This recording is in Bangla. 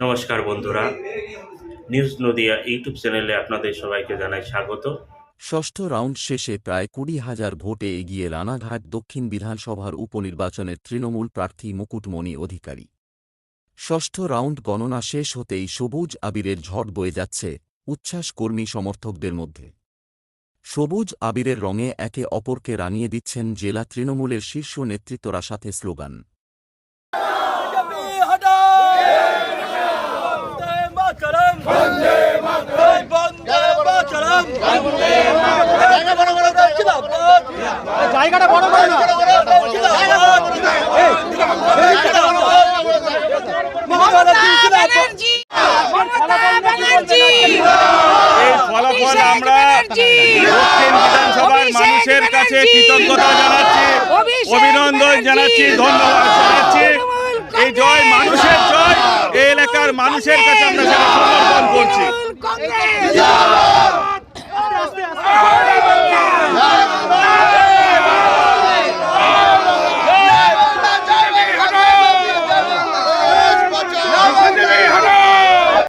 নমস্কার বন্ধুরা। নিউজ নদিয়া ইউটিউব চ্যানেলে আপনাদের সবাইকে জানাই স্বাগত। ষষ্ঠ রাউন্ড শেষে প্রায় কুড়ি হাজার ভোটে এগিয়ে রানাঘাট দক্ষিণ বিধানসভার উপনির্বাচনের তৃণমূল প্রার্থী মুকুটমণি অধিকারী। ষষ্ঠ রাউন্ড গণনা শেষ হতেই সবুজ আবিরের ঝড় বয়ে যাচ্ছে উচ্ছ্বাস কর্মী সমর্থকদের মধ্যে। সবুজ আবিরের রঙে একে অপরকে রানিয়ে দিচ্ছেন জেলা তৃণমূলের শীর্ষ নেতৃত্বরা সাথে স্লোগান বিজেপি হটাও বন্দে মাতরম বন্দে মাতরম। বন্দে মাতরম। বন্দে মাতরম বড় বড় জিন্দাবাদ। জায়গাটা বড় বড় না জিন্দাবাদ। মমতা ব্যানার্জি মমতা ব্যানার্জি এই ফলাফল আমরা দক্ষিণ বিধানসভার মানুষের কাছে কৃতজ্ঞতা জানাচ্ছি অভিনন্দন জানাচ্ছি ধন্যবাদ জানাচ্ছি। এই জয় মানুষের জয় এই এলাকার মানুষের কাছে আমরা